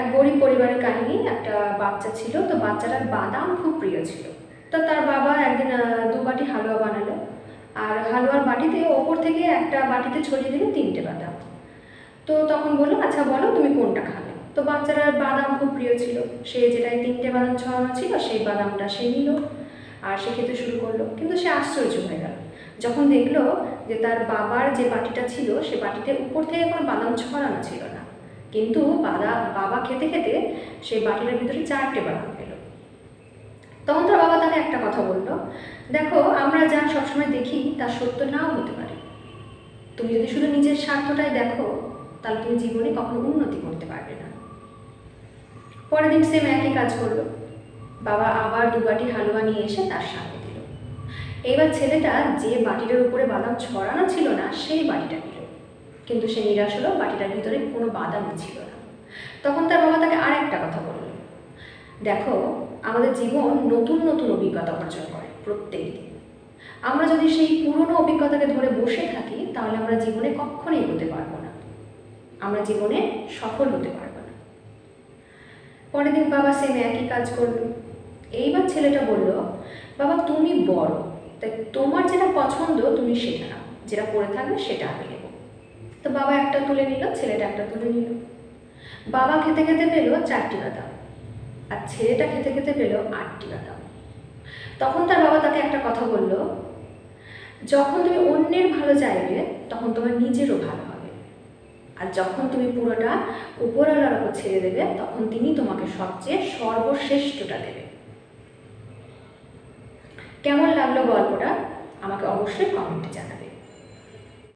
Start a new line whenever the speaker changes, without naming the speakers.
এক গরিব পরিবারের কাহিনী, একটা বাচ্চা ছিল। তো বাচ্চাটার বাদাম খুব প্রিয় ছিল। তো তার বাবা একদিন দু বাটি হালুয়া বানালো। আর হালুয়ার বাটিতে ওপর থেকে একটা বাটিতে ছড়িয়ে দিল তিনটে বাদাম। তো তখন বলল আচ্ছা বলো, তুমি কোনটা খাবে? তো বাচ্চাটার বাদাম খুব প্রিয় ছিল। সে যেটাই তিনটে বাদাম ছড়ানো ছিল, সেই বাদামটা সে নিল আর সে খেতে শুরু করল। কিন্তু সে আশ্চর্য হয়ে গেল। যখন দেখল যে তার বাবার যে বাটিটা ছিল, সে বাটিতে উপর থেকে কোনো বাদাম ছড়ানো ছিল না। কিন্তু বাদা, বাবা খেতে খেতে সেই বাটিটার ভিতরে চারটে বাদাম পেল। তখন তার বাবা তাকে একটা কথা বলল, দেখো, আমরা যা সবসময় দেখি তা সত্য নাও হতে পারে। তুমি যদি শুধু নিজের স্বার্থটাই দেখো, তাহলে তুমি জীবনে কখনো উন্নতি করতে পারবে না। পরের দিন সেম একই কাজ করল। বাবা আবার দু বাটি হালুয়া নিয়ে এসে তার সামনে দিল। এইবার ছেলেটা যে বাটিটার উপরে বাদাম ছড়ানো ছিল না, সেই বাটিটা নিল। কিন্তু সে নিরাশ হলো বাটিটার ভিতরে কোনো বাদামই ছিল না। তখন তার বাবা তাকে আর একটা কথা বলল দেখো, আমাদের জীবন নতুন নতুন অভিজ্ঞতা অর্জন করে প্রত্যেক দিন আমরা যদি সেই পুরনো অভিজ্ঞতাকে ধরে বসে থাকি, তাহলে আমরা জীবনে কখনোই এগোতে পারব না। আমরা জীবনে সফল হতে পারব না। পরের দিন বাবা সেম একই কাজ করল। এইবার ছেলেটা বলল, বাবা, তুমি বড়, তাই তোমার যেটা পছন্দ তুমি সেটা নাও। যেটা পড়ে থাকবে সেটা আমি তো বাবা একটা তুলে নিল, ছেলেটা একটা তুলে নিল। বাবা খেতে খেতে পেল চারটি বাদাম আর ছেলেটা খেতে খেতে পেল আটটি বাদাম তখন তার বাবা তাকে একটা কথা বলল, যখন তুমি অন্যের ভালো চাইবে, তখন তোমার নিজেরও ভালো হবে। আর যখন তুমি পুরোটা উপরওয়ালার ওপর ছেড়ে দেবে, তখন তিনি তোমাকে সবচেয়ে সর্বশ্রেষ্ঠটা দেবে। কেমন লাগল গল্পটা? আমাকে অবশ্যই কমেন্টে জানাবে।